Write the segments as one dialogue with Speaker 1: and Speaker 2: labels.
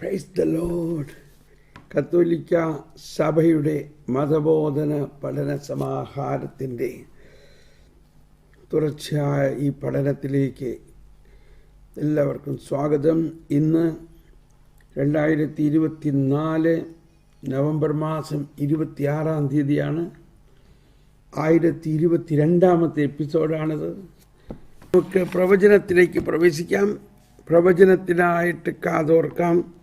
Speaker 1: Price the load കത്തോലിക്ക സഭയുടെ മതബോധന പഠന സമാഹാരത്തിന്റെ തുടർച്ചയായ ഈ പഠനത്തിലേക്ക് എല്ലാവർക്കും സ്വാഗതം. ഇന്ന് രണ്ടായിരത്തി ഇരുപത്തി നാല് നവംബർ മാസം ഇരുപത്തിയാറാം തീയതിയാണ്. ആയിരത്തി ഇരുപത്തി രണ്ടാമത്തെ എപ്പിസോഡാണിത്. നമുക്ക് പ്രവചനത്തിലേക്ക് പ്രവേശിക്കാം. പ്രവചനത്തിനായിട്ട് കാതോർക്കാം.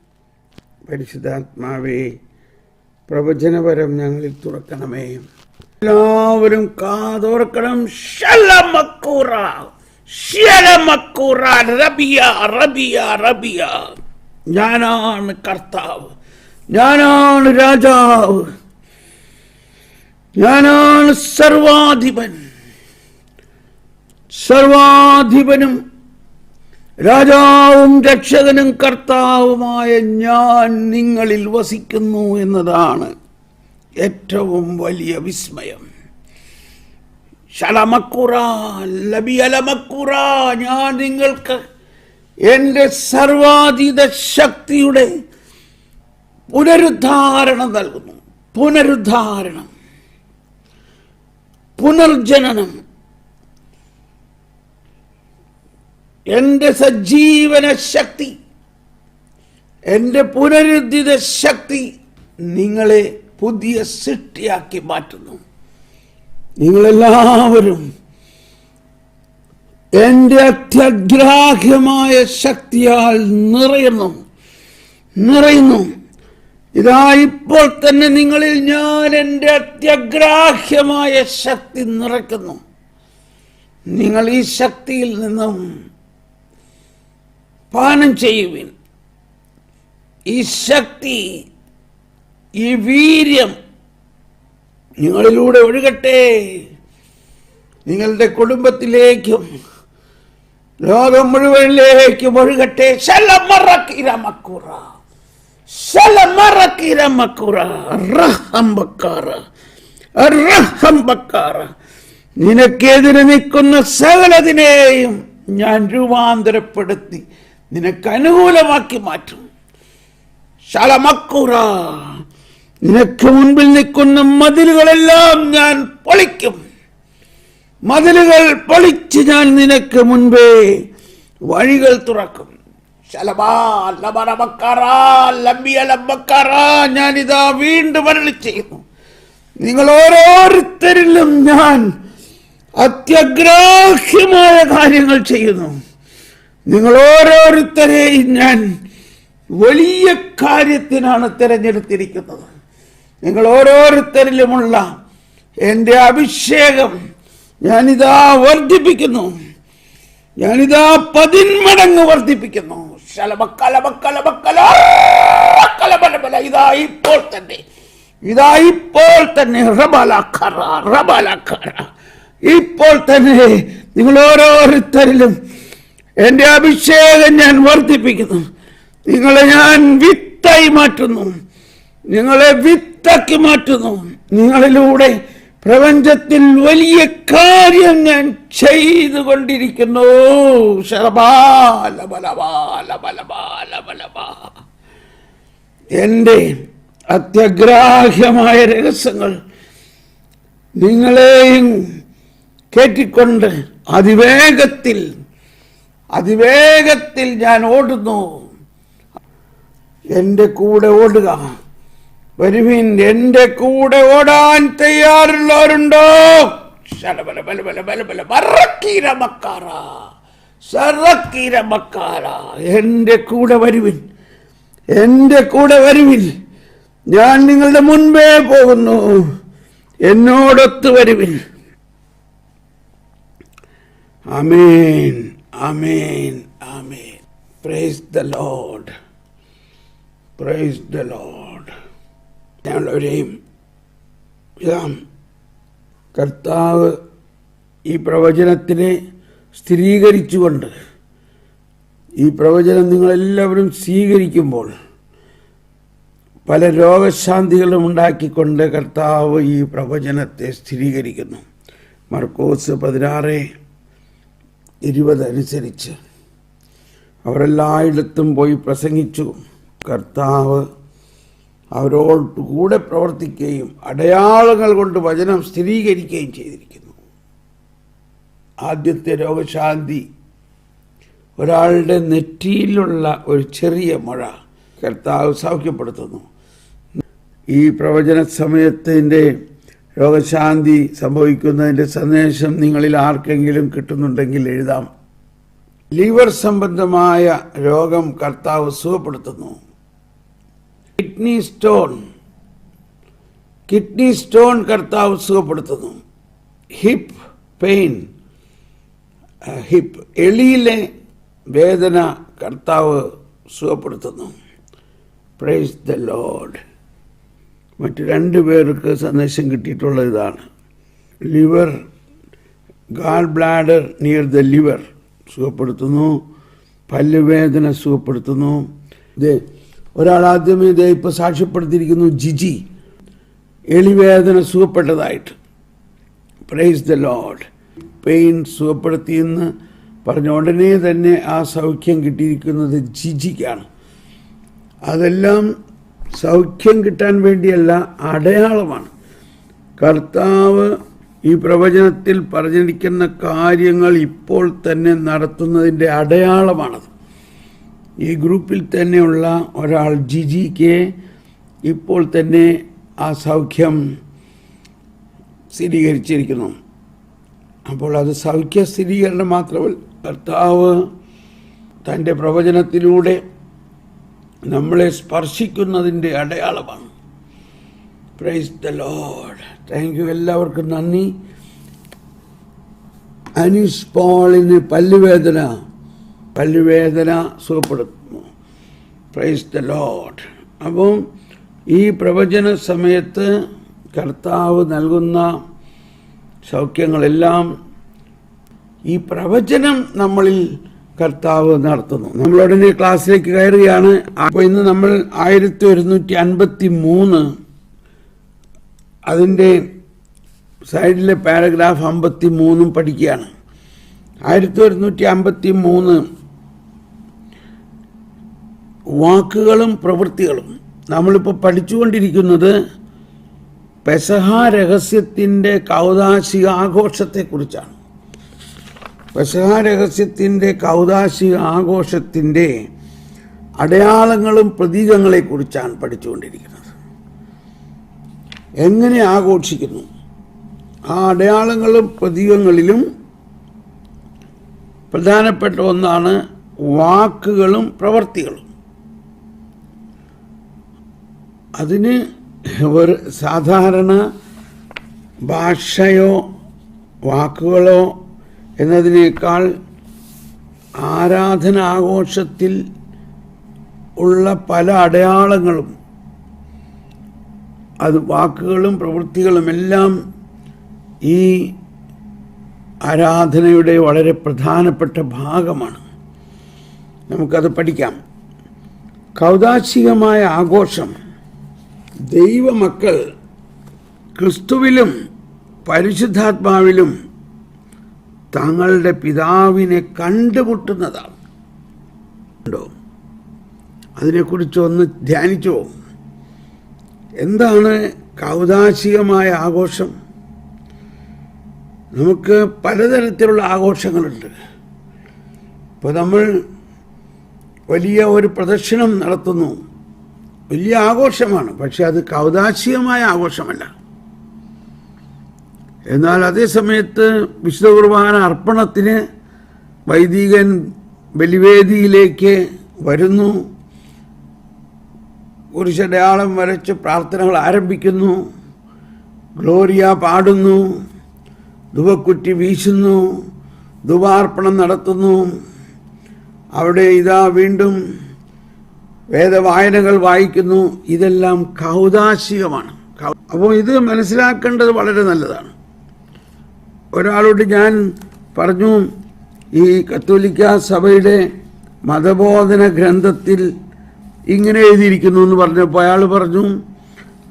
Speaker 1: പരിശുദ്ധാത്മാവേ പ്രവചനപരം ഞങ്ങളിൽ തുറക്കണമേ. എല്ലാവരും കാതോർക്കണം. ഞാനാണ് കർത്താവ്. ഞാനാണ് രാജാവ്. ഞാനാണ് സർവാധിപൻ. സർവാധിപനും രാജാവും രക്ഷകനും കർത്താവുമായ ഞാൻ നിങ്ങളിൽ വസിക്കുന്നു എന്നതാണ് ഏറ്റവും വലിയ വിസ്മയം. ശലമക്കുറ ലബിയലമക്കുറ ഞാൻ നിങ്ങൾക്ക് എന്റെ സർവാതീത ശക്തിയുടെ പുനരുദ്ധാരണം നൽകുന്നു. പുനരുദ്ധാരണം. പുനർജനനം. എന്റെ സജീവന ശക്തി എന്റെ പുനരുദ്ധിത ശക്തി നിങ്ങളെ പുതിയ സൃഷ്ടിയാക്കി മാറ്റുന്നു. നിങ്ങളെല്ലാവരും എന്റെ അത്യഗ്രാഹ്യമായ ശക്തിയാൽ നിറയുന്നു നിറയുന്നു. ഇതാ ഇപ്പോൾ തന്നെ നിങ്ങളിൽ ഞാൻ എന്റെ അത്യഗ്രാഹ്യമായ ശക്തി നിറയ്ക്കുന്നു. നിങ്ങൾ ഈ ശക്തിയിൽ നിന്നും പാനം ചെയ്യുവിൻ. ഈ ശക്തി ഈ വീര്യം നിങ്ങളിലൂടെ ഒഴുകട്ടെ. നിങ്ങളുടെ കുടുംബത്തിലേക്കും ലോകം മുഴുവനിലേക്കും ഒഴുകട്ടെ. നിനക്കെതിരെ നിൽക്കുന്ന സകലതിനെയും ഞാൻ രൂപാന്തരപ്പെടുത്തി. നിനക്ക് അനുകൂലമാക്കി മാറ്റും. ശലമക്കുറ നിനക്ക് മുൻപിൽ നിൽക്കുന്ന മതിലുകളെല്ലാം ഞാൻ പൊളിക്കും. മതിലുകൾ പൊളിച്ച് ഞാൻ നിനക്ക് മുൻപേ വഴികൾ തുറക്കും. ഞാൻ ഞാനിതാ വീണ്ടും അരളി ചെയ്യുന്നു. നിങ്ങൾ ഓരോരുത്തരിലും ഞാൻ അത്യഗ്രാഹ്യമായ കാര്യങ്ങൾ ചെയ്യുന്നു. നിങ്ങൾ ഓരോരുത്തരെയും ഞാൻ വലിയ കാര്യത്തിനാണ് തിരഞ്ഞെടുത്തിരിക്കുന്നത്. നിങ്ങൾ ഓരോരുത്തരിലുമുള്ള എന്റെ അഭിഷേകം ഞാനിതാ വർദ്ധിപ്പിക്കുന്നു. ഞാനിതാ പതിന്മടങ്ങ് വർദ്ധിപ്പിക്കുന്നു. ഇപ്പോൾ തന്നെ ഇതാ ഇപ്പോൾ തന്നെ ഇപ്പോൾ തന്നെ നിങ്ങൾ ഓരോരുത്തരിലും എന്റെ അഭിഷേകം ഞാൻ വർദ്ധിപ്പിക്കുന്നു. നിങ്ങളെ ഞാൻ വിത്തായി മാറ്റുന്നു. നിങ്ങളെ വിത്താക്കി മാറ്റുന്നു. നിങ്ങളിലൂടെ പ്രപഞ്ചത്തിൽ വലിയ കാര്യം ഞാൻ ചെയ്തു കൊണ്ടിരിക്കുന്നു എന്റെ അത്യഗ്രാഹ്യമായ രഹസ്യങ്ങൾ നിങ്ങളെയും കേട്ടിക്കൊണ്ട് അതിവേഗത്തിൽ അതിവേഗത്തിൽ ഞാൻ ഓടുന്നു. എന്റെ കൂടെ ഓടുക. വരുവിൻ എന്റെ കൂടെ ഓടാൻ തയ്യാറുള്ളവരുണ്ടോ? എന്റെ കൂടെ വരുവിൻ എന്റെ കൂടെ വരുവിൻ. ഞാൻ നിങ്ങളുടെ മുൻപേ പോകുന്നു. എന്നോടൊത്ത് വരുവിൻ. Amen. Amen amen praise the Lord praise the Lord ഞങ്ങളൊരെയും ഇതാം കർത്താവ് ഈ പ്രവചനത്തിനെ സ്ഥിരീകരിച്ചുകൊണ്ട് ഈ പ്രവചനം നിങ്ങളെല്ലാവരും സ്വീകരിക്കുമ്പോൾ പല രോഗശാന്തികളും ഉണ്ടാക്കിക്കൊണ്ട് കർത്താവ് ഈ പ്രവചനത്തെ സ്ഥിരീകരിക്കുന്നു. മർക്കോസ് പതിനാറ് ഇരുപത് അനുസരിച്ച്. അവരെല്ലായിടത്തും പോയി പ്രസംഗിച്ചു. കർത്താവ് അവരോട് കൂടെ പ്രവർത്തിക്കുകയും അടയാളങ്ങൾ കൊണ്ട് വചനം സ്ഥിരീകരിക്കുകയും ചെയ്തിരിക്കുന്നു. ആദ്യത്തെ രോഗശാന്തി ഒരാളുടെ നെറ്റിയിലുള്ള ഒരു ചെറിയ മഴ കർത്താവ് സൗഖ്യപ്പെടുത്തുന്നു. ഈ പ്രവചന സമയത്തിന്റെ രോഗശാന്തി സംഭവിക്കുന്നതിന്റെ സന്ദേശം നിങ്ങളിൽ ആർക്കെങ്കിലും കിട്ടുന്നുണ്ടെങ്കിൽ എഴുതാം. ലിവർ സംബന്ധമായ രോഗം കർത്താവ് സുഖപ്പെടുത്തുന്നു. Kidney stone. കിഡ്നി സ്റ്റോൺ കർത്താവ് സുഖപ്പെടുത്തുന്നു. Hip pain. ഹിപ്പ് എളിയിലെ വേദന കർത്താവ് സുഖപ്പെടുത്തുന്നു. Praise the Lord. മറ്റ് രണ്ട് പേർക്ക് സന്ദേശം കിട്ടിയിട്ടുള്ള ഇതാണ്. Liver gall bladder near the liver സുഖപ്പെടുത്തുന്നു പല്ലുവേദന സുഖപ്പെടുത്തുന്നു. ഇതേ ഒരാൾ ആദ്യമേ ഇതേ ഇപ്പോൾ സാക്ഷ്യപ്പെടുത്തിയിരിക്കുന്നു ജിജി. എളിവേദന സുഖപ്പെട്ടതായിട്ട്. പ്രൈസ് ദ ലോഡ് പെയിൻ സുഖപ്പെടുത്തിയെന്ന് പറഞ്ഞ ഉടനെ തന്നെ ആ സൗഖ്യം കിട്ടിയിരിക്കുന്നത് ജിജിക്കാണ്. അതെല്ലാം സൗഖ്യം കിട്ടാൻ വേണ്ടിയല്ല അടയാളമാണ്. കർത്താവ് ഈ പ്രവചനത്തിൽ പറഞ്ഞിരിക്കുന്ന കാര്യങ്ങൾ ഇപ്പോൾ തന്നെ നടത്തുന്നതിന്റെ അടയാളമാണത്. ഈ ഗ്രൂപ്പിൽ തന്നെയുള്ള ഒരാൾ ജിജിക്ക് ഇപ്പോൾ തന്നെ ആ സൗഖ്യം സ്ഥിരീകരിച്ചിരിക്കുന്നു. അപ്പോൾ അത് സൗഖ്യ സ്ഥിരീകരണം മാത്രമല്ല കർത്താവ് തന്റെ പ്രവചനത്തിലൂടെ നമ്മളെ സ്പർശിക്കുന്നതിന്റെ അടയാളമാണ്. Praise the Lord thank you എല്ലാവർക്കും നന്ദി. അനീസ് പോളിന് പല്ലുവേദന. പല്ലുവേദന സുഖപ്പെടുത്തുന്നു. പ്രൈസ് ദ ലോഡ് അപ്പം ഈ പ്രവചന സമയത്ത് കർത്താവ് നൽകുന്ന സൗഖ്യങ്ങളെല്ലാം ഈ പ്രവചനം നമ്മളിൽ കർത്താവ് നടത്തുന്നു. നമ്മൾ ക്ലാസ്സിലേക്ക് കയറുകയാണ്. അപ്പോൾ ഇന്ന് നമ്മൾ ആയിരത്തി ഒരുന്നൂറ്റി അൻപത്തി മൂന്ന് അതിന്റെ സൈഡിലെ പാരഗ്രാഫ് അമ്പത്തി മൂന്നും പഠിക്കുകയാണ്. ആയിരത്തി ഒരുന്നൂറ്റി അമ്പത്തി മൂന്ന് വാക്കുകളും പ്രവൃത്തികളും. നമ്മളിപ്പോൾ പഠിച്ചുകൊണ്ടിരിക്കുന്നത് പെസഹ രഹസ്യത്തിന്റെ കൗതാശിക ആഘോഷത്തെക്കുറിച്ചാണ് പെസഹ രഹസ്യത്തിന്റെ കൗതാശിക ആഘോഷത്തിന്റെ അടയാളങ്ങളും പ്രതീകങ്ങളെക്കുറിച്ചാണ് പഠിച്ചുകൊണ്ടിരിക്കുന്നത്. എങ്ങനെ ആഘോഷിക്കുന്നു? ആ അടയാളങ്ങളും പ്രതീകങ്ങളിലും പ്രധാനപ്പെട്ട ഒന്നാണ് വാക്കുകളും പ്രവർത്തികളും. അതിന് ഒരു സാധാരണ ഭാഷയോ വാക്കുകളോ എന്നതിനേക്കാൾ ആരാധന ആഘോഷത്തിൽ ഉള്ള പല അടയാളങ്ങളും അത് വാക്കുകളും പ്രവൃത്തികളുമെല്ലാം ഈ ആരാധനയുടെ വളരെ പ്രധാനപ്പെട്ട ഭാഗമാണ്. നമുക്കത് പഠിക്കാം. കൗതാശികമായ ആഘോഷം ദൈവമക്കൾ ക്രിസ്തുവിലും പരിശുദ്ധാത്മാവിലും തങ്ങളുടെ പിതാവിനെ കണ്ടുമുട്ടുന്നതാണ്. ഉണ്ടോ? അതിനെക്കുറിച്ച് ഒന്ന് ധ്യാനിച്ചോ? എന്താണ് കൗതാശികമായ ആഘോഷം? നമുക്ക് പലതരത്തിലുള്ള ആഘോഷങ്ങളുണ്ട്. ഇപ്പോൾ നമ്മൾ വലിയ ഒരു പ്രദർശനം നടത്തുന്നു. വലിയ ആഘോഷമാണ് പക്ഷെ അത് കൗതാശികമായ ആഘോഷമല്ല. എന്നാൽ അതേ സമയത്ത് വിശുദ്ധ കുർബാന അർപ്പണത്തിന് വൈദികൻ ബലിവേദിയിലേക്ക് വരുന്നു. കുരിശടയാളം വരച്ച് പ്രാർത്ഥനകൾ ആരംഭിക്കുന്നു. ഗ്ലോറിയ പാടുന്നു. ധുവക്കുറ്റി വീശുന്നു. ധുവാർപ്പണം നടത്തുന്നു. അവിടെ ഇതാ വീണ്ടും വേദവായനകൾ വായിക്കുന്നു. ഇതെല്ലാം കൗതാശികമാണ്. അപ്പോൾ ഇത് മനസ്സിലാക്കേണ്ടത് വളരെ നല്ലതാണ്. ഒരാളോട് ഞാൻ പറഞ്ഞു ഈ കത്തോലിക്ക സഭയുടെ മതബോധന ഗ്രന്ഥത്തിൽ ഇങ്ങനെ എഴുതിയിരിക്കുന്നു എന്ന് പറഞ്ഞപ്പോൾ അയാൾ പറഞ്ഞു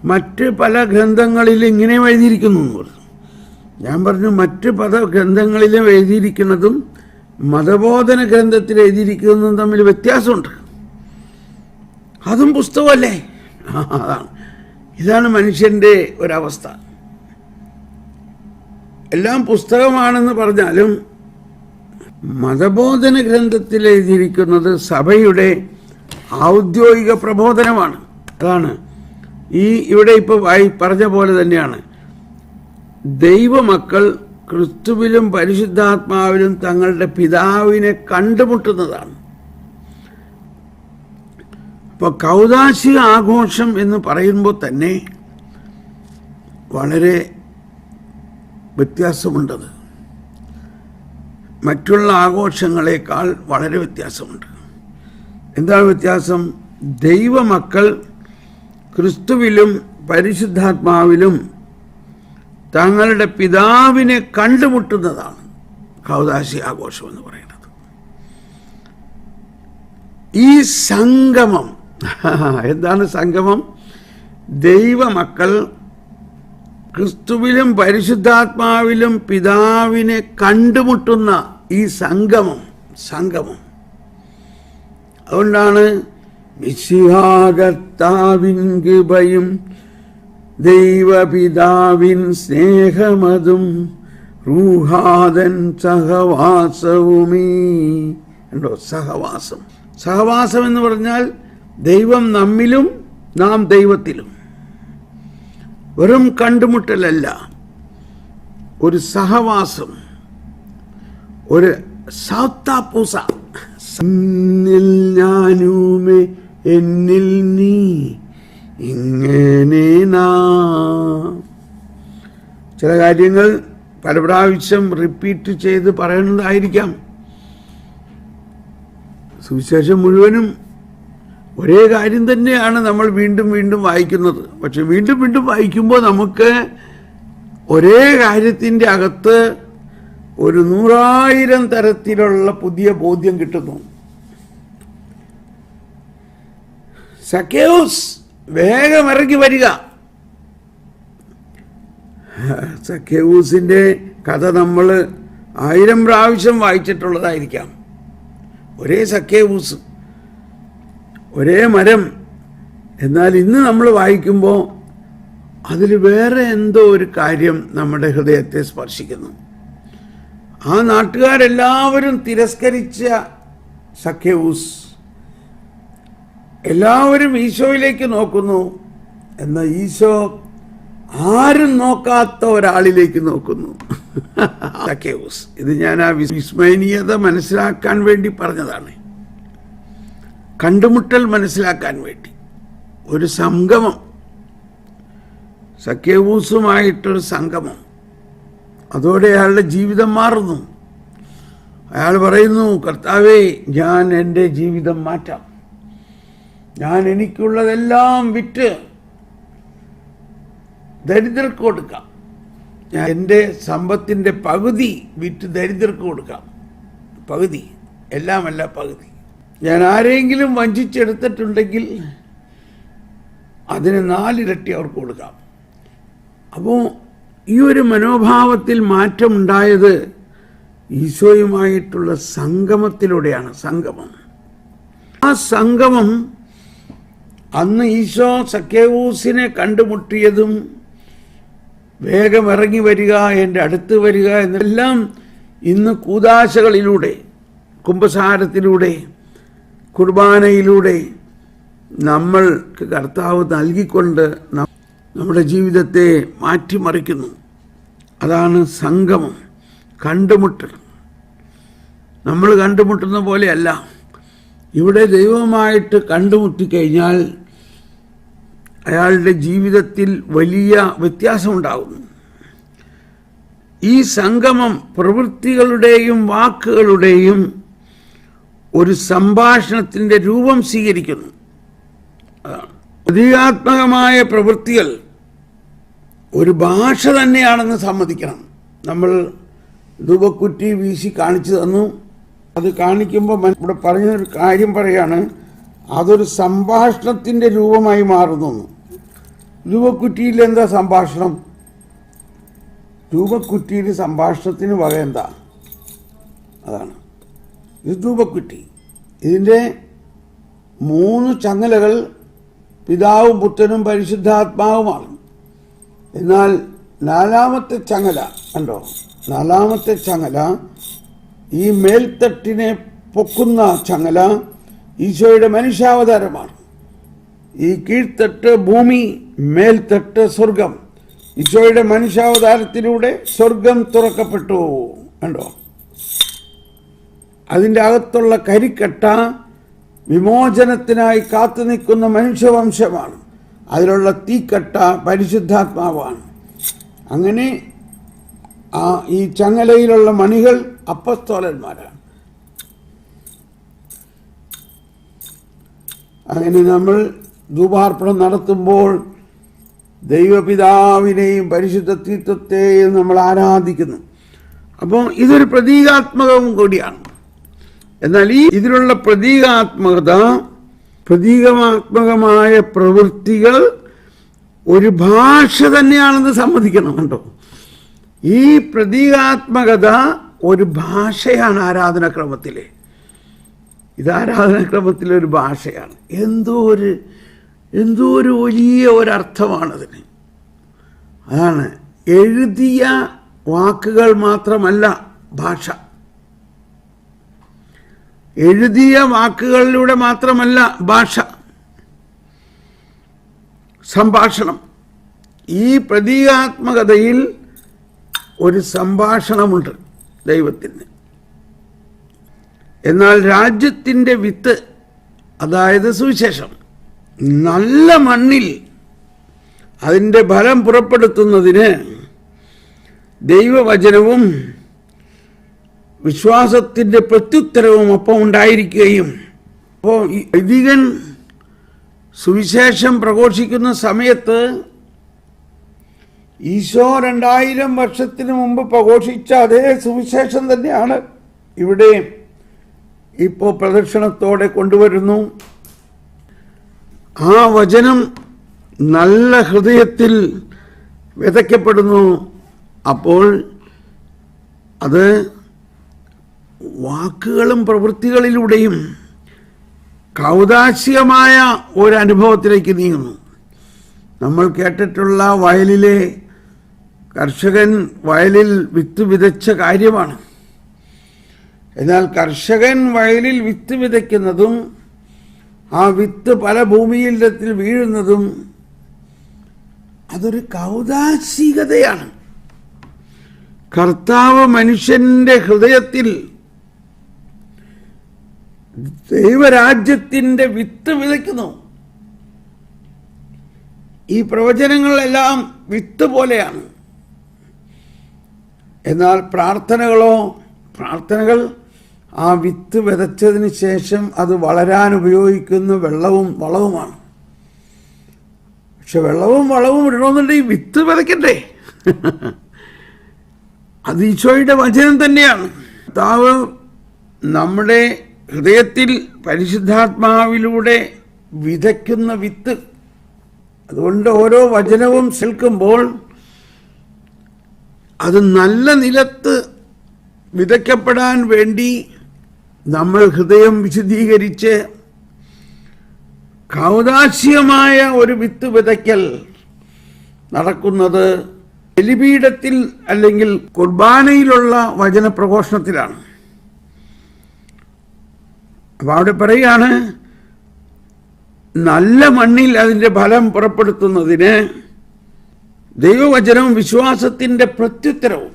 Speaker 1: മറ്റ് പല ഗ്രന്ഥങ്ങളിൽ ഇങ്ങനെ എഴുതിയിരിക്കുന്നു എന്ന് പറഞ്ഞു. ഞാൻ പറഞ്ഞു മറ്റ് പല ഗ്രന്ഥങ്ങളിലും എഴുതിയിരിക്കുന്നതും മതബോധന ഗ്രന്ഥത്തിൽ എഴുതിയിരിക്കുന്നതും തമ്മിൽ വ്യത്യാസമുണ്ട്. അതും പുസ്തകമല്ലേ? അതാണ്. ഇതാണ് മനുഷ്യന്റെ ഒരവസ്ഥ. എല്ലാം പുസ്തകമാണെന്ന് പറഞ്ഞാലും മതബോധന ഗ്രന്ഥത്തിൽ എഴുതിയിരിക്കുന്നത് സഭയുടെ ഔദ്യോഗിക പ്രബോധനമാണ്. അതാണ്. ഈ ഇവിടെ ഇപ്പോൾ വായി പറഞ്ഞ പോലെ തന്നെയാണ്. ദൈവമക്കൾ ക്രിസ്തുവിലും പരിശുദ്ധാത്മാവിലും തങ്ങളുടെ പിതാവിനെ കണ്ടുമുട്ടുന്നതാണ്. അപ്പോൾ കൗതാശിക ആഘോഷം എന്ന് പറയുമ്പോൾ തന്നെ വളരെ വ്യത്യാസമുണ്ടത്. മറ്റുള്ള ആഘോഷങ്ങളെക്കാൾ വളരെ വ്യത്യാസമുണ്ട്. എന്താണ് വ്യത്യാസം? ദൈവമക്കൾ ക്രിസ്തുവിലും പരിശുദ്ധാത്മാവിലും തങ്ങളുടെ പിതാവിനെ കണ്ടുമുട്ടുന്നതാണ് കൗതാശി ആഘോഷം എന്ന് പറയുന്നത്. ഈ സംഗമം എന്താണ് സംഗമം? ദൈവമക്കൾ ക്രിസ്തുവിലും പരിശുദ്ധാത്മാവിലും പിതാവിനെ കണ്ടുമുട്ടുന്ന ഈ സംഗമം സംഗമം. അതുകൊണ്ടാണ് മിശിഹാകർത്താവിൻ കൃപയും ദൈവപിതാവിൻ സ്നേഹമതും റൂഹാദൻ സഹവാസവുമീ. ഉണ്ടോ സഹവാസം. സഹവാസം എന്ന് പറഞ്ഞാൽ ദൈവം നമ്മിലും നാം ദൈവത്തിലും. വെറും കണ്ടുമുട്ടലല്ല. ഒരു സഹവാസം ഒരു സൗത്താപ്പൂസ എന്നിൽ ഞാനുമേ എന്നിൽ നീ ഇങ്ങനെ നാ. ചില കാര്യങ്ങൾ പല പ്രാവശ്യം റിപ്പീറ്റ് ചെയ്ത് പറയുന്നതായിരിക്കാം സുവിശേഷം മുഴുവനും ഒരേ കാര്യം തന്നെയാണ് നമ്മൾ വീണ്ടും വീണ്ടും വായിക്കുന്നത്. പക്ഷെ വീണ്ടും വീണ്ടും വായിക്കുമ്പോൾ നമുക്ക് ഒരേ കാര്യത്തിന്റെ അകത്ത് ഒരു നൂറായിരം തരത്തിലുള്ള പുതിയ ബോധ്യം കിട്ടുന്നു. സക്കേയൂസ് വേഗം ഇറങ്ങി വരിക. സക്കേയൂസിന്റെ കഥ നമ്മൾ ആയിരം പ്രാവശ്യം വായിച്ചിട്ടുള്ളതായിരിക്കാം. ഒരേ സക്കേയൂസ് ഒരേ മരം. എന്നാൽ ഇന്ന് നമ്മൾ വായിക്കുമ്പോൾ അതിൽ വേറെ എന്തോ ഒരു കാര്യം നമ്മുടെ ഹൃദയത്തെ സ്പർശിക്കുന്നു. ആ നാട്ടുകാരെല്ലാവരും തിരസ്കരിച്ച സഖ്യവൂസ് എല്ലാവരും ഈശോയിലേക്ക് നോക്കുന്നു എന്നാൽ ഈശോ ആരും നോക്കാത്ത ഒരാളിലേക്ക് നോക്കുന്നു. സഖ്യവൂസ്. ഇത് ഞാൻ ആ വിസ്മയനീയത മനസ്സിലാക്കാൻ വേണ്ടി പറഞ്ഞതാണ്. കണ്ടുമുട്ടൽ മനസ്സിലാക്കാൻ വേണ്ടി. ഒരു സംഗമം. സഖ്യവൂസുമായിട്ടൊരു സംഗമം. അതോടെ അയാളുടെ ജീവിതം മാറുന്നു. അയാൾ പറയുന്നു കർത്താവേ ഞാൻ എന്റെ ജീവിതം മാറ്റാം. ഞാൻ എനിക്കുള്ളതെല്ലാം വിറ്റ് ദരിദ്രർക്ക് കൊടുക്കാം. ഞാൻ എന്റെ സമ്പത്തിന്റെ പകുതി വിറ്റ് ദരിദ്രർക്ക് കൊടുക്കാം. പകുതി. എല്ലാമല്ല പകുതി. ഞാൻ ആരെങ്കിലും വഞ്ചിച്ചെടുത്തിട്ടുണ്ടെങ്കിൽ അതിന് നാലിരട്ടി അവർക്ക് കൊടുക്കാം. അപ്പോൾ ഈ ഒരു മനോഭാവത്തിൽ മാറ്റമുണ്ടായത് ഈശോയുമായിട്ടുള്ള സംഗമത്തിലൂടെയാണ് സംഗമം. ആ സംഗമം അന്ന് ഈശോ സക്കേവൂസിനെ കണ്ടുമുട്ടിയതും വേഗം ഇറങ്ങി വരിക എന്റെ അടുത്ത് വരിക എന്നെല്ലാം ഇന്ന് കൂതാശകളിലൂടെ കുംഭസാരത്തിലൂടെ കുർബാനയിലൂടെ നമ്മൾക്ക് കർത്താവ് നൽകിക്കൊണ്ട് നമ്മുടെ ജീവിതത്തെ മാറ്റിമറിക്കുന്നു. അതാണ് സംഗമം. കണ്ടുമുട്ടൽ. നമ്മൾ കണ്ടുമുട്ടുന്ന പോലെയല്ല. ഇവിടെ ദൈവമായിട്ട് കണ്ടുമുട്ടിക്കഴിഞ്ഞാൽ അയാളുടെ ജീവിതത്തിൽ വലിയ വ്യത്യാസമുണ്ടാകുന്നു. ഈ സംഗമം പ്രവൃത്തികളുടെയും വാക്കുകളുടെയും ഒരു സംഭാഷണത്തിന്റെ രൂപം സ്വീകരിക്കുന്നു. പ്രതീകാത്മകമായ പ്രവൃത്തികൾ ഒരു ഭാഷ തന്നെയാണെന്ന് സമ്മതിക്കണം. നമ്മൾ ധൂപക്കുറ്റി വീശി കാണിച്ചു തന്നു. അത് കാണിക്കുമ്പോൾ ഇവിടെ പറഞ്ഞൊരു കാര്യം പറയാണ് അതൊരു സംഭാഷണത്തിന്റെ രൂപമായി മാറുന്നു. ധൂപക്കുറ്റിയിൽ എന്താ സംഭാഷണം? ധൂപക്കുറ്റിയിൽ സംഭാഷണത്തിന് വക എന്താ? അതാണ്. ഇത് ധൂപക്കുറ്റി ഇതിന്റെ മൂന്ന് ചങ്ങലകൾ പിതാവും പുത്രനും പരിശുദ്ധാത്മാവുമാണ്. എന്നാൽ നാലാമത്തെ ചങ്ങല കണ്ടോ? നാലാമത്തെ ചങ്ങല ഈ മേൽത്തട്ടിനെ പൊക്കുന്ന ചങ്ങല ഈശോയുടെ മനുഷ്യാവതാരമാണ്. ഈ കീഴ്ത്തട്ട് ഭൂമി മേൽത്തട്ട് സ്വർഗം. ഈശോയുടെ മനുഷ്യാവതാരത്തിലൂടെ സ്വർഗം തുറക്കപ്പെട്ടു. കണ്ടോ? അതിന്റെ അകത്തുള്ള കരിക്കട്ട വിമോചനത്തിനായി കാത്തു നിൽക്കുന്ന മനുഷ്യവംശമാണ്. അതിലുള്ള തീക്കട്ട പരിശുദ്ധാത്മാവാണ്. അങ്ങനെ ആ ഈ ചങ്ങലയിലുള്ള മണികൾ അപ്പസ്തോലന്മാരാണ്. അങ്ങനെ നമ്മൾ ധൂപാർപ്പണം നടത്തുമ്പോൾ ദൈവപിതാവിനെയും പരിശുദ്ധ തീത്വത്തെയും നമ്മൾ ആരാധിക്കുന്നു. അപ്പോൾ ഇതൊരു പ്രതീകാത്മകവും കൂടിയാണ്. എന്നാൽ ഈ ഇതിലുള്ള പ്രതീകാത്മകത പ്രതീകാത്മകമായ പ്രവൃത്തികൾ ഒരു ഭാഷ തന്നെയാണെന്ന് സമ്മതിക്കണം കേട്ടോ ഈ പ്രതീകാത്മകത ഒരു ഭാഷയാണ് ആരാധനാക്രമത്തിലെ. ഇത് ആരാധനാക്രമത്തിലെ ഒരു ഭാഷയാണ്. എന്തോ ഒരു എന്തോ ഒരു വലിയ ഒരർത്ഥമാണതിന്. അതാണ് എഴുതിയ വാക്കുകൾ മാത്രമല്ല ഭാഷ. എഴുതിയ വാക്കുകളിലൂടെ മാത്രമല്ല ഭാഷ. സംഭാഷണം. ഈ പ്രതീകാത്മകതയിൽ ഒരു സംഭാഷണമുണ്ട് ദൈവത്തിന്. എന്നാൽ രാജ്യത്തിന്റെ വിത്ത് അതായത് സുവിശേഷം നല്ല മണ്ണിൽ അതിന്റെ ഫലം പുറപ്പെടുത്തുന്നതിന് ദൈവവചനവും വിശ്വാസത്തിന്റെ പ്രത്യുത്തരവും ഒപ്പം ഉണ്ടായിരിക്കുകയും അപ്പോൾ വൈദികൻ സുവിശേഷം പ്രഘോഷിക്കുന്ന സമയത്ത് ഈശോ രണ്ടായിരം വർഷത്തിന് മുമ്പ് പ്രഘോഷിച്ച അതേ സുവിശേഷം തന്നെയാണ് ഇവിടെ ഇപ്പോൾ പ്രദക്ഷിണത്തോടെ കൊണ്ടുവരുന്നു. ആ വചനം നല്ല ഹൃദയത്തിൽ വിതയ്ക്കപ്പെടുന്നു. അപ്പോൾ അത് വാക്കുകളും പ്രവൃത്തികളിലൂടെയും കൗതാശികമായ ഒരനുഭവത്തിലേക്ക് നീങ്ങുന്നു. നമ്മൾ കേട്ടിട്ടുള്ള വയലിലെ കർഷകൻ വയലിൽ വിത്ത് വിതച്ച കാര്യമാണ്. എന്നാൽ കർഷകൻ വയലിൽ വിത്ത് വിതയ്ക്കുന്നതും ആ വിത്ത് പല ഭൂമിയിലത്തിൽ വീഴുന്നതും അതൊരു കൗതാശികതയാണ്. കർത്താവ് മനുഷ്യന്റെ ഹൃദയത്തിൽ ദൈവരാജ്യത്തിന്റെ വിത്ത് വിതയ്ക്കുന്നു. ഈ പ്രവചനങ്ങളെല്ലാം വിത്ത് പോലെയാണ്. എന്നാൽ പ്രാർത്ഥനകളോ പ്രാർത്ഥനകൾ ആ വിത്ത് വിതച്ചതിന് ശേഷം അത് വളരാൻ ഉപയോഗിക്കുന്ന വെള്ളവും വളവുമാണ്. പക്ഷെ വെള്ളവും വളവും ഇടണമെന്നുണ്ടെങ്കിൽ വിത്ത് വിതയ്ക്കണ്ടേ? അത് ഈശോയുടെ വചനം തന്നെയാണ്. താവ് നമ്മുടെ ഹൃദയത്തിൽ പരിശുദ്ധാത്മാവിലൂടെ വിതയ്ക്കുന്ന വിത്ത്. അതുകൊണ്ട് ഓരോ വചനവും കേൾക്കുമ്പോൾ അത് നല്ല നിലത്ത് വിതയ്ക്കപ്പെടാൻ വേണ്ടി നമ്മൾ ഹൃദയം വിശദീകരിച്ച് കൗദാശ്യമായ ഒരു വിത്ത് വിതയ്ക്കൽ നടക്കുന്നത് ബലിപീഠത്തിൽ അല്ലെങ്കിൽ കുർബാനയിലുള്ള വചനപ്രഘോഷണത്തിലാണ്. അപ്പോൾ അവിടെ പറയുകയാണ് നല്ല മണ്ണിൽ അതിന്റെ ഫലം പുറപ്പെടുത്തുന്നതിന് ദൈവവചനവും വിശ്വാസത്തിന്റെ പ്രത്യുത്തരവും.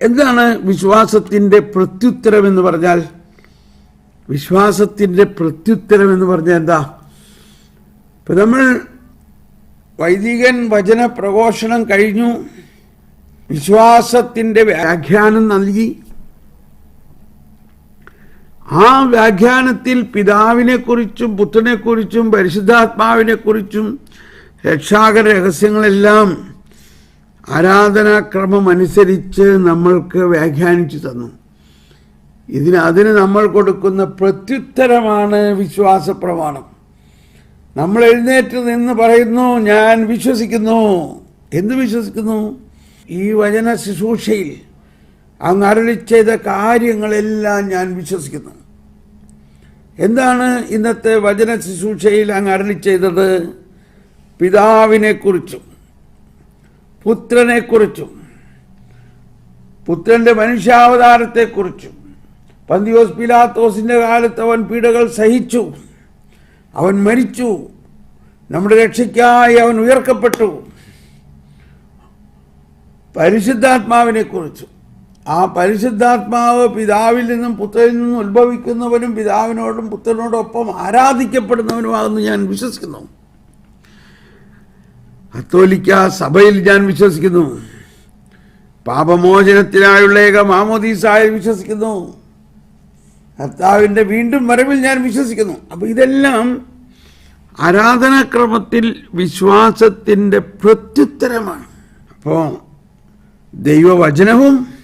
Speaker 1: എന്താണ് വിശ്വാസത്തിന്റെ പ്രത്യുത്തരം എന്ന് പറഞ്ഞാൽ? വിശ്വാസത്തിന്റെ പ്രത്യുത്തരം എന്ന് പറഞ്ഞാൽ എന്താ? ഇപ്പം നമ്മൾ വൈദികൻ വചന പ്രഘോഷണം കഴിഞ്ഞു വിശ്വാസത്തിന്റെ വ്യാഖ്യാനം നൽകി ആ വ്യാഖ്യാനത്തിൽ പിതാവിനെക്കുറിച്ചും പുത്രനെക്കുറിച്ചും പരിശുദ്ധാത്മാവിനെക്കുറിച്ചും രക്ഷാകര രഹസ്യങ്ങളെല്ലാം ആരാധനാക്രമം അനുസരിച്ച് നമ്മൾക്ക് വ്യാഖ്യാനിച്ചു തന്നു. ഇതിന് അതിന് നമ്മൾ കൊടുക്കുന്ന പ്രത്യുത്തരമാണ് വിശ്വാസ പ്രമാണം നമ്മൾ എഴുന്നേറ്റ് നിന്ന് പറയുന്നു ഞാൻ വിശ്വസിക്കുന്നു. എന്ത് വിശ്വസിക്കുന്നു? ഈ വചന ശുശ്രൂഷയിൽ അങ്ങ് അരളി ചെയ്ത കാര്യങ്ങളെല്ലാം ഞാൻ വിശ്വസിക്കുന്നു. എന്താണ് ഇന്നത്തെ വചന ശുശ്രൂഷയിൽ അങ്ങ് അരളി ചെയ്തത്? പിതാവിനെക്കുറിച്ചും പുത്രനെക്കുറിച്ചും പുത്രന്റെ മനുഷ്യാവതാരത്തെക്കുറിച്ചും. പന്തിയോസ് പിലാത്തോസിന്റെ കാലത്ത് അവൻ പീഡകൾ സഹിച്ചു. അവൻ മരിച്ചു. നമ്മുടെ രക്ഷയ്ക്കായി അവൻ ഉയർക്കപ്പെട്ടു. പരിശുദ്ധാത്മാവിനെ കുറിച്ചും ആ പരിശുദ്ധാത്മാവ് പിതാവിൽ നിന്നും പുത്രനിൽ നിന്നും ഉത്ഭവിക്കുന്നവനും പിതാവിനോടും പുത്രനോടൊപ്പം ആരാധിക്കപ്പെടുന്നവനുമാകുന്നു ഞാൻ വിശ്വസിക്കുന്നു. കത്തോലിക്ക സഭയിൽ ഞാൻ വിശ്വസിക്കുന്നു. പാപമോചനത്തിനായുള്ള ഏക മാമോദീസായിൽ വിശ്വസിക്കുന്നു. കർത്താവിന്റെ വീണ്ടും വരവിൽ ഞാൻ വിശ്വസിക്കുന്നു. അപ്പോൾ ഇതെല്ലാം ആരാധനാക്രമത്തിൽ വിശ്വാസത്തിന്റെ പ്രത്യുത്തരമാണ്. അപ്പോൾ ദൈവവചനവും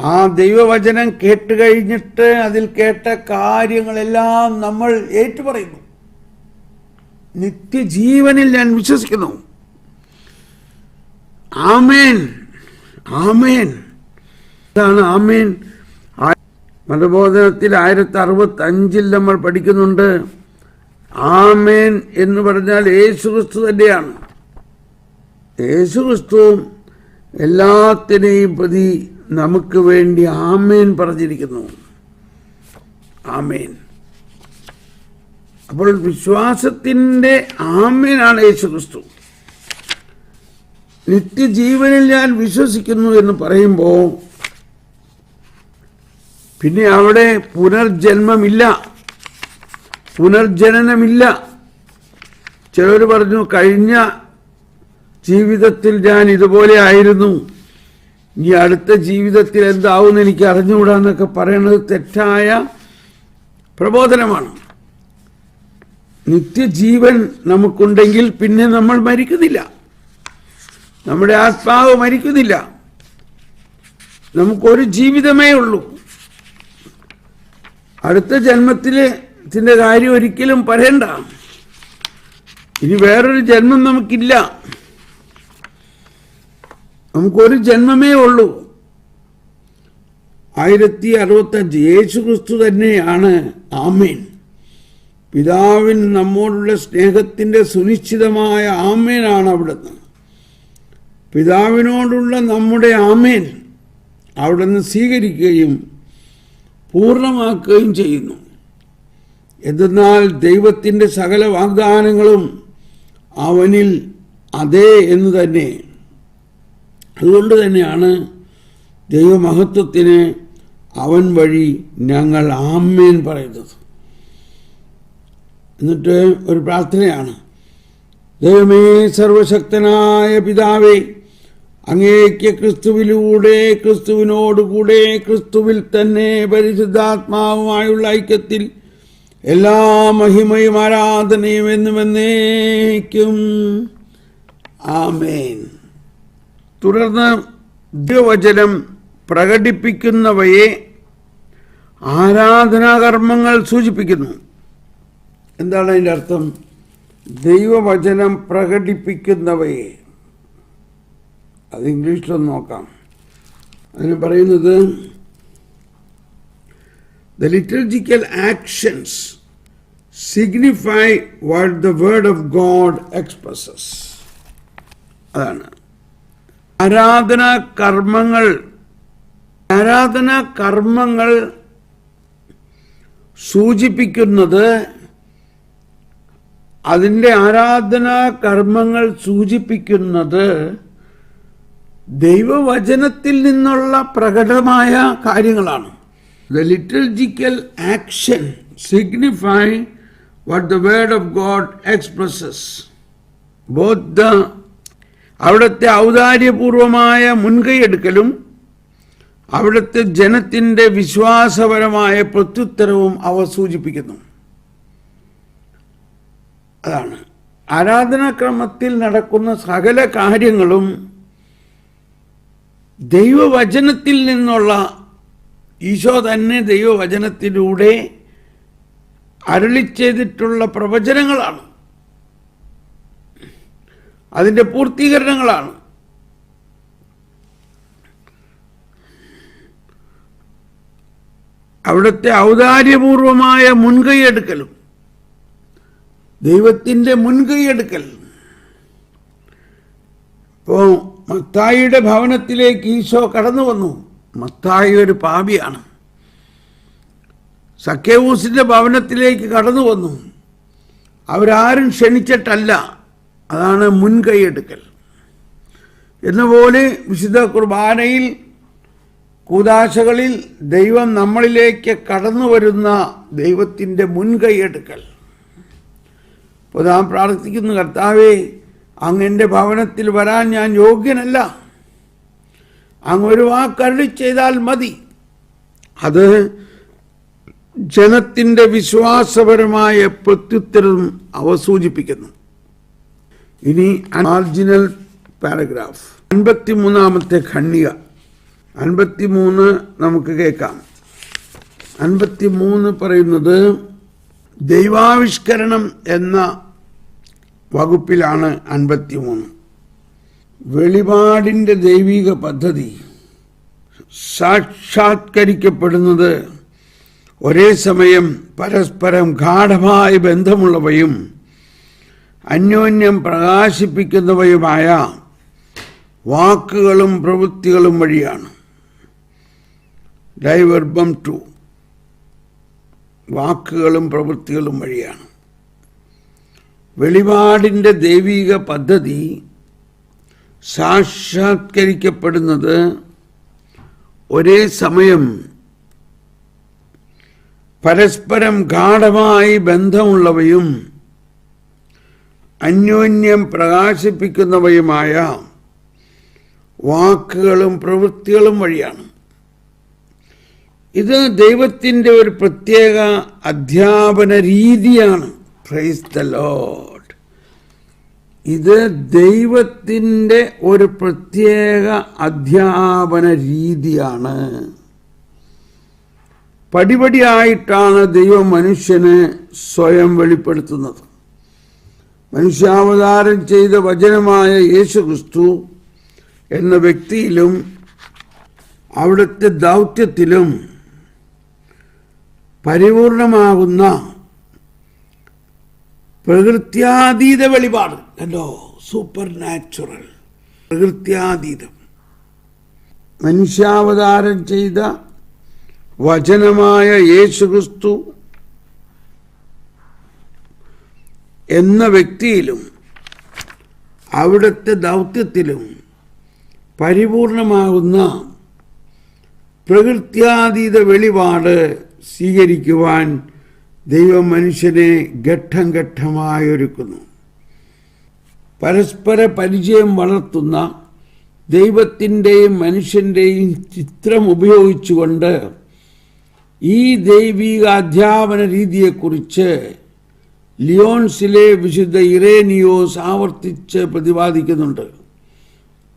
Speaker 1: ആ ദൈവവചനം കേട്ട് കഴിഞ്ഞിട്ട് അതിൽ കേട്ട കാര്യങ്ങളെല്ലാം നമ്മൾ ഏറ്റുപറയുന്നു. നിത്യജീവനിൽ ഞാൻ വിശ്വസിക്കുന്നു. ആമേൻ. ആമേൻ. ഇതാണ് ആമേൻ. മതബോധനത്തിൽ ആയിരത്തി അറുപത്തി അഞ്ചിൽ നമ്മൾ പഠിക്കുന്നുണ്ട്. ആമേൻ എന്ന് പറഞ്ഞാൽ യേശു ക്രിസ്തു തന്നെയാണ്. യേശു ക്രിസ്തുവും എല്ലാത്തിനെയും പ്രതി നമുക്ക് വേണ്ടി ആമേൻ പറഞ്ഞിരിക്കുന്നു. ആമേൻ. അപ്പോൾ വിശ്വാസത്തിന്റെ ആമേനാണ് യേശു ക്രിസ്തു നിത്യജീവനിൽ ഞാൻ വിശ്വസിക്കുന്നു എന്ന് പറയുമ്പോൾ പിന്നെ അവിടെ പുനർജന്മമില്ല. പുനർജനനമില്ല. ചിലർ പറഞ്ഞു കഴിഞ്ഞ ജീവിതത്തിൽ ഞാൻ ഇതുപോലെ ആയിരുന്നു. ഇനി അടുത്ത ജീവിതത്തിൽ എന്താവുമെന്ന് എനിക്ക് അറിഞ്ഞുകൂടാന്നൊക്കെ പറയുന്നത് തെറ്റായ പ്രബോധനമാണ്. നിത്യജീവൻ നമുക്കുണ്ടെങ്കിൽ പിന്നെ നമ്മൾ മരിക്കുന്നില്ല. നമ്മുടെ ആത്മാവ് മരിക്കുന്നില്ല. നമുക്കൊരു ജീവിതമേ ഉള്ളൂ. അടുത്ത ജന്മത്തിലെ കാര്യം ഒരിക്കലും പറയണ്ട. ഇനി വേറൊരു ജന്മം നമുക്കില്ല. നമുക്കൊരു ജന്മമേ ഉള്ളൂ. ആയിരത്തി അറുപത്തഞ്ച് യേശു ക്രിസ്തു തന്നെയാണ്. ആമേൻ. പിതാവിൻ നമ്മോടുള്ള സ്നേഹത്തിന്റെ സുനിശ്ചിതമായ ആമേനാണ് അവിടുന്ന്. പിതാവിനോടുള്ള നമ്മുടെ ആമേൻ അവിടുന്ന് സ്വീകരിക്കുകയും പൂർണമാക്കുകയും ചെയ്യുന്നു. എന്തെന്നാൽ ദൈവത്തിന്റെ സകല വാഗ്ദാനങ്ങളും അവനിൽ അതേ എന്ന് തന്നെ. അതുകൊണ്ട് തന്നെയാണ് ദൈവമഹത്വത്തിന് അവൻ വഴി ഞങ്ങൾ ആമേൻ പറയുന്നത്. എന്നിട്ട് ഒരു പ്രാർത്ഥനയാണ്. ദൈവമേ സർവശക്തനായ പിതാവേ അങ്ങേക്ക് ക്രിസ്തുവിലൂടെ ക്രിസ്തുവിനോടുകൂടെ ക്രിസ്തുവിൽ തന്നെ പരിശുദ്ധാത്മാവുമായുള്ള ഐക്യത്തിൽ എല്ലാ മഹിമയും ആരാധനയും എന്നുമെന്നേക്കും ആമേൻ. തുടർന്ന് ദൈവവചനം പ്രകടിപ്പിക്കുന്നവയെ ആരാധനാകർമ്മങ്ങൾ സൂചിപ്പിക്കുന്നു. എന്താണ് അതിന്റെ അർത്ഥം? ദൈവവചനം പ്രകടിപ്പിക്കുന്നവയെ. അത് ഇംഗ്ലീഷിലൊന്ന് നോക്കാം. അതിന് പറയുന്നത് the liturgical actions signify what the word of God expresses അതാണ്. ആരാധനാ കർമ്മങ്ങൾ ആരാധന കർമ്മങ്ങൾ സൂചിപ്പിക്കുന്നത് അതിന്റെ ആരാധന കർമ്മങ്ങൾ സൂചിപ്പിക്കുന്നത് ദൈവവചനത്തിൽ നിന്നുള്ള പ്രകടമായ കാര്യങ്ങളാണ്. The liturgical action signify what the word of God expresses both the അവിടുത്തെ ഔദാര്യപൂർവമായ മുൻകൈയെടുക്കലും അവിടുത്തെ ജനത്തിന്റെ വിശ്വാസപരമായ പ്രത്യുത്തരവും അവ സൂചിപ്പിക്കുന്നു. അതാണ്. ആരാധനാക്രമത്തിൽ നടക്കുന്ന സകല കാര്യങ്ങളും ദൈവവചനത്തിൽ നിന്നുള്ള ഈശോ തന്നെ ദൈവവചനത്തിലൂടെ അരളി ചെയ്തിട്ടുള്ള പ്രവചനങ്ങളാണ്. അതിന്റെ പൂർത്തീകരണങ്ങളാണ്. അവിടുത്തെ ഔദാര്യപൂർവമായ മുൻകൈയെടുക്കലും ദൈവത്തിന്റെ മുൻകൈയെടുക്കൽ ഇപ്പോൾ മത്തായിയുടെ ഭവനത്തിലേക്ക് ഈശോ കടന്നു വന്നു. മത്തായി ഒരു പാപിയാണ്. സക്കേവൂസിന്റെ ഭവനത്തിലേക്ക് കടന്നു വന്നു. അവരാരും ക്ഷണിച്ചിട്ടല്ല. അതാണ് മുൻകൈയെടുക്കൽ. എന്നപോലെ വിശുദ്ധ കുർബാനയിൽ കൂതാശകളിൽ ദൈവം നമ്മളിലേക്ക് കടന്നു വരുന്ന ദൈവത്തിന്റെ മുൻകൈയെടുക്കൽ. അപ്പോൾ നാം പ്രാർത്ഥിക്കുന്നു കർത്താവേ അങ്ങ് ഭവനത്തിൽ വരാൻ ഞാൻ യോഗ്യനല്ല. അങ്ങ് ഒരു വാക്കരുളി ചെയ്താൽ മതി. അത് ജനത്തിന്റെ വിശ്വാസപരമായ പ്രത്യുത്തരം അവ സൂചിപ്പിക്കുന്നു. ഇനി മാർജിനൽ പാരഗ്രാഫ്. അൻപത്തി മൂന്നാമത്തെ ഖണ്ണിക അൻപത്തി മൂന്ന് നമുക്ക് കേൾക്കാം. അൻപത്തി മൂന്ന് പറയുന്നത് ദൈവാവിഷ്കരണം എന്ന വകുപ്പിലാണ് അൻപത്തി മൂന്ന് വെളിപാടിന്റെ ദൈവിക പദ്ധതി സാക്ഷാത്കരിക്കപ്പെടുന്നത് ഒരേ സമയം പരസ്പരം ഗാഠമായ ബന്ധമുള്ളവയും അന്യോന്യം പ്രകാശിപ്പിക്കുന്നവയുമായ വാക്കുകളും പ്രവൃത്തികളും വഴിയാണ്. Dei Verbum two. വാക്കുകളും പ്രവൃത്തികളും വഴിയാണ്. വെളിപാടിന്റെ ദൈവിക പദ്ധതി സാക്ഷാത്കരിക്കപ്പെടുന്നത് ഒരേ സമയം പരസ്പരം ഗാഠമായി ബന്ധമുള്ളവയും അന്യോന്യം പ്രകാശിപ്പിക്കുന്നവയുമായ വാക്കുകളും പ്രവൃത്തികളും വഴിയാണ്. ഇത് ദൈവത്തിന്റെ ഒരു പ്രത്യേക അധ്യാപന രീതിയാണ്. പ്രൈസ് ദ ലോഡ് ഇത് ദൈവത്തിന്റെ ഒരു പ്രത്യേക അധ്യാപന രീതിയാണ്. പടിപടിയായിട്ടാണ് ദൈവം മനുഷ്യന് സ്വയം വെളിപ്പെടുത്തുന്നത്. മനുഷ്യാവതാരം ചെയ്ത വചനമായ യേശു ക്രിസ്തു എന്ന വ്യക്തിയിലും അവിടുത്തെ ദൗത്യത്തിലും പരിപൂർണമാകുന്ന പ്രകൃത്യാതീത വെളിപാട്. കണ്ടോ? സൂപ്പർ നാച്ചുറൽ പ്രകൃത്യാതീതം. മനുഷ്യാവതാരം ചെയ്ത വചനമായ യേശുക്രിസ്തു എന്ന വ്യക്തിയിലും അവിടുത്തെ ദൗത്യത്തിലും പരിപൂർണമാകുന്ന പ്രകൃത്യാതീത വെളിപാട് സ്വീകരിക്കുവാൻ ദൈവം മനുഷ്യനെ ഘട്ടം ഘട്ടമായി ഒരുക്കുന്നു പരസ്പര പരിചയം വളർത്തുന്ന ദൈവത്തിന്റെയും മനുഷ്യന്റെയും ചിത്രം ഉപയോഗിച്ചുകൊണ്ട് ഈ ദൈവിക അധ്യാപന രീതിയെക്കുറിച്ച് ലിയോൺസിലെ വിശുദ്ധ ഇറേനിയോസ് ആവർത്തിച്ച് പ്രതിപാദിക്കുന്നുണ്ട്.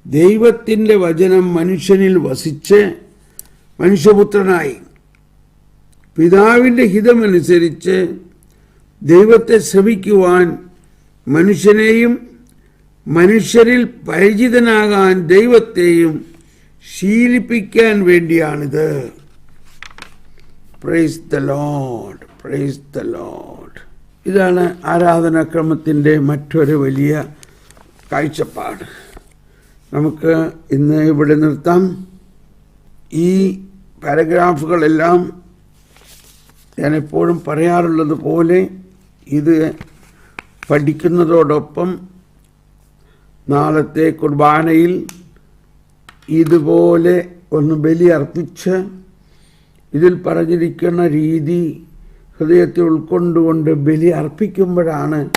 Speaker 1: ദൈവത്തിന്റെ വചനം മനുഷ്യനിൽ വസിച്ച് മനുഷ്യപുത്രനായി. പിതാവിന്റെ ഹിതമനുസരിച്ച് ദൈവത്തെ ശ്രമിക്കുവാൻ മനുഷ്യനെയും മനുഷ്യരിൽ പരിചിതനാകാൻ ദൈവത്തെയും ശീലിപ്പിക്കാൻ വേണ്ടിയാണിത്. Praise the Lord praise the Lord ഇതാണ് ആരാധനാക്രമത്തിന്റെ മറ്റൊരു വലിയ കാഴ്ചപ്പാട്. നമുക്ക് ഇന്ന് ഇവിടെ നിർത്താം. ഈ പാരഗ്രാഫുകളെല്ലാം ഞാൻ എപ്പോഴും പറയാറുള്ളത് പോലെ ഇത് പഠിക്കുന്നതോടൊപ്പം നാളത്തെ കുർബാനയിൽ ഇതുപോലെ ഒന്ന് ബലി അർപ്പിച്ച് ഇതിൽ പറഞ്ഞിരിക്കുന്ന രീതി ഹൃദയത്തിൽ ഉൾക്കൊണ്ടുകൊണ്ട് ബലി അർപ്പിക്കുമ്പോഴാണ്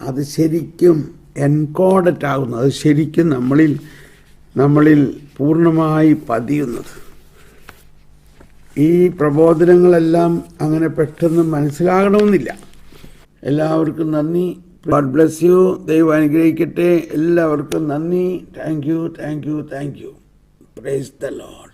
Speaker 1: അത് ശരിക്കും എൻകോഡറ്റ് ആകുന്നത്. അത് ശരിക്കും നമ്മളിൽ നമ്മളിൽ പൂർണമായി പതിയുന്നത്. ഈ പ്രബോധനങ്ങളെല്ലാം അങ്ങനെ പെട്ടെന്ന് മനസ്സിലാകണമെന്നില്ല. എല്ലാവർക്കും നന്ദി. ഗോഡ് ബ്ലെസ് യു ദൈവം അനുഗ്രഹിക്കട്ടെ. എല്ലാവർക്കും നന്ദി. Thank you thank you thank you praise the Lord